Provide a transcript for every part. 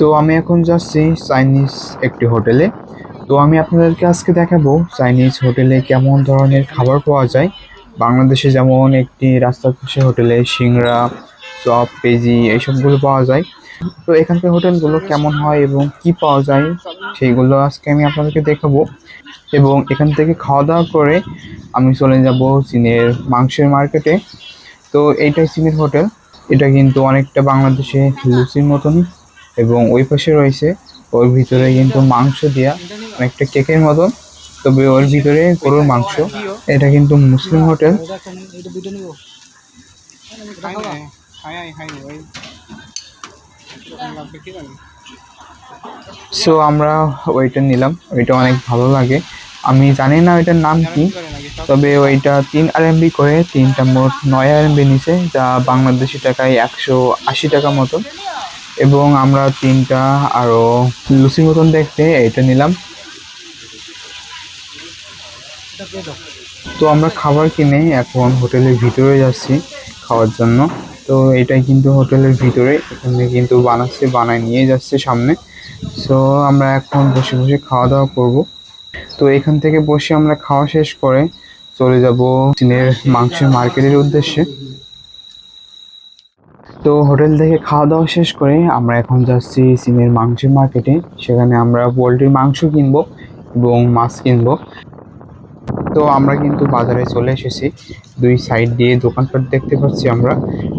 তো আমি এখন যাচ্ছি চাইনিজ একটি হোটেলে। তো আমি আপনাদেরকে আজকে দেখাবো চাইনিজ হোটেলে কেমন ধরনের খাবার পাওয়া যায়। বাংলাদেশে যেমন একটি রাস্তার পাশে হোটেলে সিংড়া, চপ, পেজি এইসবগুলো পাওয়া যায়। তো এখানকার হোটেলগুলো কেমন হয় এবং কি পাওয়া যায় সেইগুলো আজকে আমি আপনাদেরকে দেখাবো। এবং এখান থেকে খাওয়া দাওয়া করে আমি চলে যাব চীনের মাংসের মার্কেটে। তো এইটাই চীনের হোটেল। এটা কিন্তু অনেকটা বাংলাদেশে লুচির মতন এবং ওই পাশে রয়েছে, ওর ভিতরে কিন্তু মাংস দেওয়া অনেকটা কেকের মতন। তবে ওর ভিতরে গরুর মাংস। এটা কিন্তু মুসলিম হোটেল। সো আমরা ওইটা নিলাম। ওইটা অনেক ভালো লাগে। আমি জানি না ওইটার নাম কি, তবে ওইটা তিন আরএমবি করে, তিনটা মোট নয় আর আরএমবি নিচে যা বাংলাদেশি টাকায় একশো আশি টাকা মতন এবং আমরা তিনটা আরও লুচির মতন দেখতে এটা নিলাম। তো আমরা খাবার কিনে এখন হোটেলের ভিতরে যাচ্ছি খাওয়ার জন্য। তো এটাই কিন্তু হোটেলের ভিতরে, এখানে কিন্তু বানাচ্ছে, বানায় নিয়ে যাচ্ছে সামনে। সো আমরা এখন বসে বসে খাওয়া দাওয়া করব। তো এখান থেকে বসে আমরা খাওয়া শেষ করে চলে যাব চীনের মাংসের মার্কেটের উদ্দেশ্যে। তো হোটেল থেকে খাওয়া দাওয়া শেষ করে আমরা এখন যাচ্ছি চীনের মাংসের মার্কেটে। সেখানে আমরা পোলট্রির মাংস কিনবো এবং মাছ কিনবো। তো আমরা কিন্তু বাজারে চলে এসেছি। দুই সাইড দিয়ে দোকানপাট দেখতে পাচ্ছি আমরা।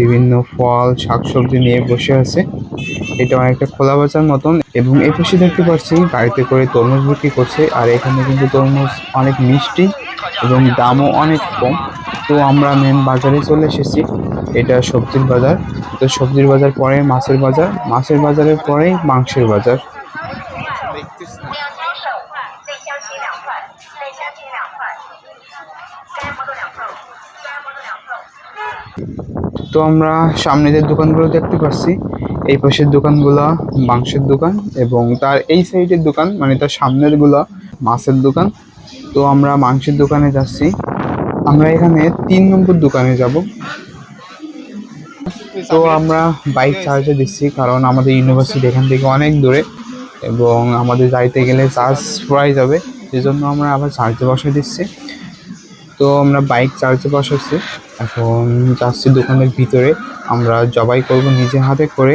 বিভিন্ন ফল, শাকসবজি নিয়ে বসে আছে। এটা অনেকটা খোলা বাজার মতন এবং এই পাশে দেখতে পাচ্ছি গাড়িতে করে তরমুজ বিক্রি করছে। আর এখানে কিন্তু তরমুজ অনেক মিষ্টি। এবং দামও অনেক কম। তো আমরা মেন বাজারে চলে এসেছি। এটা সবজির বাজার। তো সবজির বাজার পরে মাছের বাজার। মাছের বাজারের পরেই মাংসের বাজার। তো আমরা সামনে যে দোকানগুলো দেখতে পাচ্ছি। এই পাশের দোকানগুলা মাংসের দোকান এবং তার এই সাইডের দোকান মানে তার সামনেরগুলা মাছের দোকান। তো আমরা মাংসের দোকানে যাচ্ছি। আমরা এখানে তিন নম্বর দোকানে যাব। তো আমরা বাইক চার্জে দিচ্ছি কারণ আমাদের ইউনিভার্সিটি এখান থেকে অনেক দূরে এবং আমাদের যাইতে গেলে চার্জ ফুরাই যাবে সেজন্য আমরা আবার চার্জে বসাই দিচ্ছি। তো আমরা বাইক চার্জে বসাচ্ছি, এখন যাচ্ছি দোকানের ভিতরে। আমরা জবাই করব নিজে হাতে করে।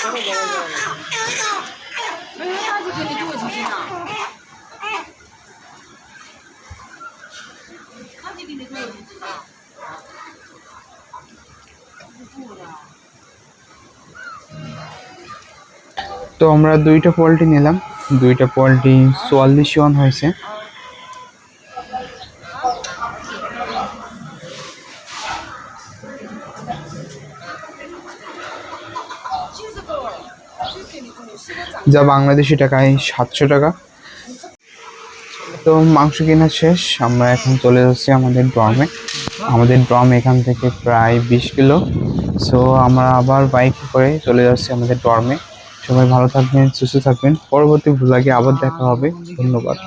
তো আমরা দুইটা পোল্ট্রি নিলাম। দুইটা পোল্ট্রি চুয়াল্লিশ ওয়ান হয়েছে। যা বাংলাদেশি টাকায় সাতশো টাকা। তো মাংস কেনা শেষ, আমরা এখন চলে যাচ্ছি আমাদের ড্রমে। আমাদের ড্রম এখান থেকে প্রায় বিশ কিলো। সো আমরা আবার বাইক করে চলে যাচ্ছি আমাদের ড্রমে। সবাই ভালো থাকবেন, সুস্থ থাকবেন। পরবর্তী ভ্লগে আবার দেখা হবে। ধন্যবাদ।